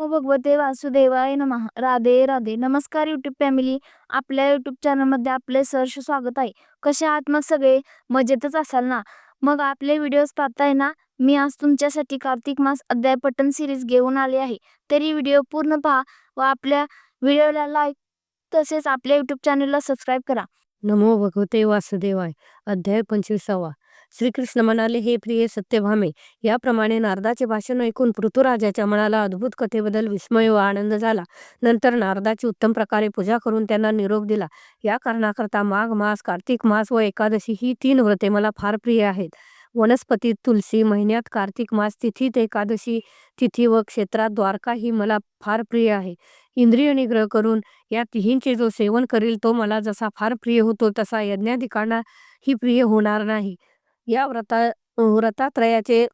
भगवते वासुदेवाय नमः. राधे राधे. नमस्कार यूट्यूब फॅमिली आपल्या यूट्यूब चॅनलमध्ये आपले सहर्ष स्वागत आहे. कसे आहात मग सगळे? मजेतच असाल ना? मग आपले व्हिडिओज पाहताय ना? मी आज तुमच्यासाठी कार्तिक मास अध्याय पटन सिरीज घेऊन आले आहे. तरी व्हिडिओ पूर्ण पहा व आपल्या व्हिडिओला लाईक तसेच आपल्या यूट्यूब चॅनलला सबस्क्राईब करा. नमो भगवते वासुदेवाय. अध्याय पंचवीसावा. श्रीकृष्ण म्हणाले हे प्रिय सत्यभामे याप्रमाणे नारदाचे भाषण ऐकून पृथ्वीराजाच्या मनाला अद्भुत कथेबद्दल विस्मय व आनंद झाला. नंतर नारदाची उत्तम प्रकारे पूजा करून त्यांना निरोप दिला. या कारणाकरता माघ मास कार्तिक मास व एकादशी ही तीन व्रते मला फार प्रिय आहेत. वनस्पतीत तुलसी महिन्यात कार्तिक मास तिथीत एकादशी तिथी व क्षेत्रात द्वारका ही मला फार प्रिय आहे. इंद्रिय निग्रह करून या तिहींचे जो सेवन करील तो मला जसा फार प्रिय होतो तसा यज्ञाधिकांना ही प्रिय होणार नाही. या व्रता व्रतात्रयाचे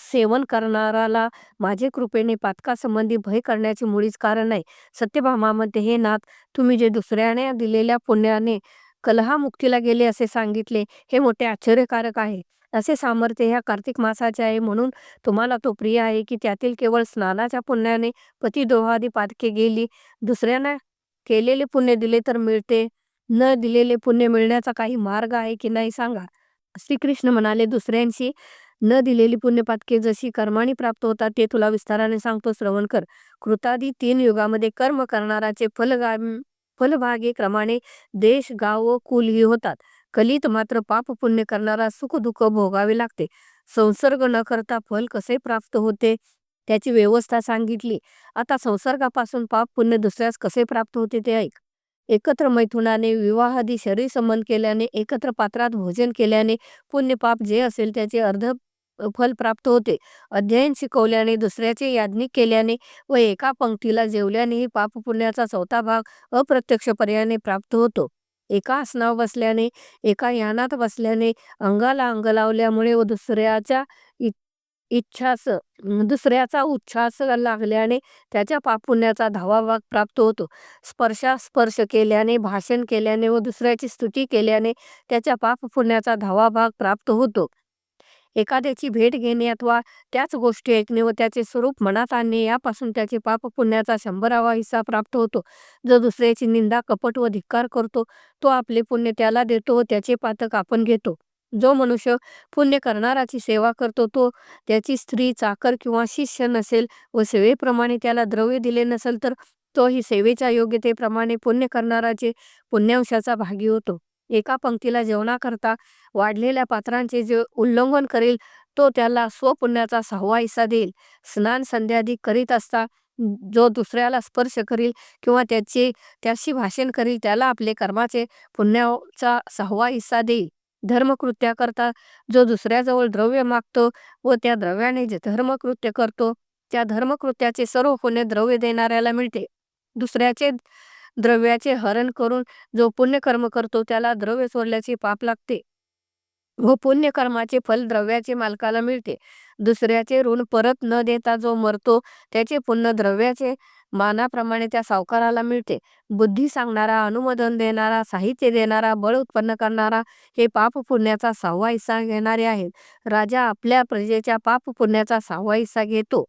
सेवन करणाराला माझे कृपेने पातकासंबंधी भय करण्याचे मुळीच कारण नाही. सत्यभामामध्ये हे नाथ तुम्ही जे दुसऱ्याने दिलेल्या पुण्याने कलहामुक्तीला गेले असे सांगितले हे मोठे आश्चर्यकारक आहे. असे सामर्थ्य ह्या कार्तिक मासाचे आहे म्हणून तुम्हाला तो प्रिय आहे की त्यातील केवळ स्नानाच्या पुण्याने पतिदोहादी पातके गेली. दुसऱ्यांना केलेले पुण्य दिले तर मिळते. न दिलेले पुण्य मिळण्याचा काही मार्ग आहे की नाही सांगा. श्रीकृष्ण म्हणाले दुसऱ्यांशी न दिलेली पुण्यपातके जशी कर्माने प्राप्त होतात ते तुला विस्ताराने सांगतो. श्रवण कर. कृतादी तीन युगामध्ये कर्म करणाराचे फलगा फलभागे क्रमाने देश गाव व कुल ही होतात. कलीत मात्र पाप पुण्य करणारा सुख दुःख भोगावे लागते. संसर्ग न करता फल कसे प्राप्त होते त्याची व्यवस्था सांगितली. आता संसर्गापासून पाप पुण्य दुसऱ्यास कसे प्राप्त होते ते ऐक. एकत्र मैथुनाने विवाहादी शरीर संबंध केल्याने एकत्र पात्रात भोजन केल्याने पुण्यपाप जे असेल त्याचे अर्ध फल प्राप्त होते. अध्ययन शिकवल्याने दुसऱ्याचे याज्ञिक केल्याने व एका पंक्तीला जेवल्यानेही पाप पुण्याचा चौथा भाग अप्रत्यक्ष पर्यायाने प्राप्त होतो. एका आसनावर बसल्याने एका यानात बसल्याने अंगाला अंग लावल्यामुळे व दुसऱ्याच्या इ- इच्छास दुसऱ्याचा उच्छ्वास लागल्याने त्याच्या पापुण्याचा धावा भाग प्राप्त होतो. स्पर्शास्पर्श केल्याने भाषण केल्याने व दुसऱ्याची स्तुती केल्याने त्याच्या पाप पुण्याचा धावा भाग प्राप्त होतो. एखाद्याची भेट घेणे अथवा त्याच गोष्टी ऐकणे व त्याचे स्वरूप मनात आणणे यापासून त्याचे पाप पुण्याचा शंभरावा हिस्सा प्राप्त होतो. जो दुसऱ्याची निंदा कपट व धिक्कार करतो तो आपले पुण्य त्याला देतो व त्याचे पातक आपण घेतो. जो मनुष्य पुण्य करणाराची सेवा करतो तो त्याची स्त्री चाकर किंवा शिष्य नसेल व सेवेप्रमाणे त्याला द्रव्य दिले नसेल तर तोही सेवेच्या योग्यतेप्रमाणे पुण्य करणाराचे पुण्यांशाचा भागी होतो. एका पंक्तीला जेवणाकरता वाढलेल्या पात्रांचे जे उल्लंघन करेल तो त्याला स्वपुण्याचा सहावा हिस्सा देईल. स्नान संध्यादी करीत असता जो दुसऱ्याला स्पर्श करील किंवा त्याचे त्याशी भाषण करील त्याला आपले कर्माचे पुण्याचा सहावा हिस्सा देईल. धर्मकृत्याकरता जो दुसऱ्याजवळ द्रव्य मागतो व त्या द्रव्याने जे धर्मकृत्य करतो त्या धर्मकृत्याचे सर्व पुण्य द्रव्य देणाऱ्याला मिळते. दुसऱ्याचे द्रव्याचे हरण करून जो पुण्यकर्म करतो त्याला द्रव्य सोडल्याचे पाप लागते. व पुण्यकर्माचे फल द्रव्याचे मालकाला मिळते. दुसऱ्याचे ऋण परत न देता जो मरतो त्याचे पुण्य द्रव्याचे मानाप्रमाणे त्या सावकाराला मिळते. बुद्धी सांगणारा अनुमोदन देणारा साहित्य देणारा बळ उत्पन्न करणारा हे पाप पुण्याचा सहावा हिस्सा घेणारे आहेत. राजा आपल्या प्रजेच्या पाप पुण्याचा सहावा हिस्सा घेतो.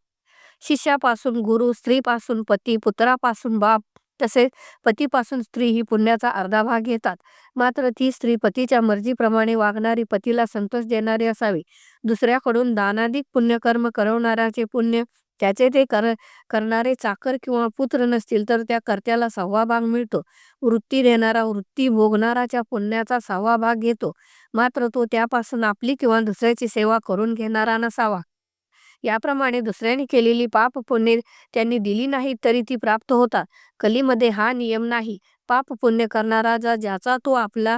शिष्यापासून गुरु स्त्रीपासून पती पुत्रापासून बाप तसेच पतीपासून स्त्री ही पुण्याचा अर्धा भाग घेतात. मात्र ती स्त्री पतीच्या मर्जीप्रमाणे वागणारी पतीला संतोष देणारी असावी. दुसऱ्याकडून दानाधिक पुण्यकर्म करवणाऱ्याचे पुण्य त्याचे ते कर करणारे चाकर किंवा पुत्र नसतील तर त्या कर्त्याला सहावा भाग मिळतो. वृत्ती देणारा वृत्ती भोगणाराच्या पुण्याचा सहावा भाग घेतो मात्र तो त्यापासून आपली किंवा दुसऱ्याची सेवा करून घेणारा नसावा. याप्रमाणे दुसऱ्याने केलेली पाप पुण्य त्यांनी दिली नाही तरी ती प्राप्त होतात कलीमध्ये हा नियम नाही. पाप पुण्य करणारा जा ज्याचा तो आपला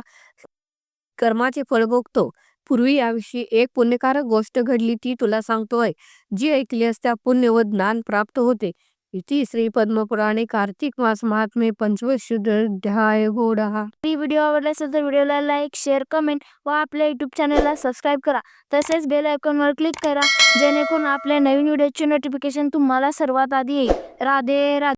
कर्माचे फळ भोगतो. पूर्वी याविषयी एक पुण्यकारक गोष्ट घडली ती तुला सांगतोय. जी ऐकली असता पुण्य व ज्ञान प्राप्त होते. इति श्री पद्मपुराणे कार्तिक मास महात्मे पंचवशुद्धाय गोडा ही व्हिडिओ आवडला असेल तर व्हिडिओला लाईक शेअर कमेंट व आपल्या यूट्यूब चॅनलला सबस्क्राईब करा. तसेच बेल आयकॉनवर क्लिक करा जेणेकरून आपल्या नवीन व्हिडिओचे नोटिफिकेशन तुम्हाला सर्वात आधी येईल. राधे राधे.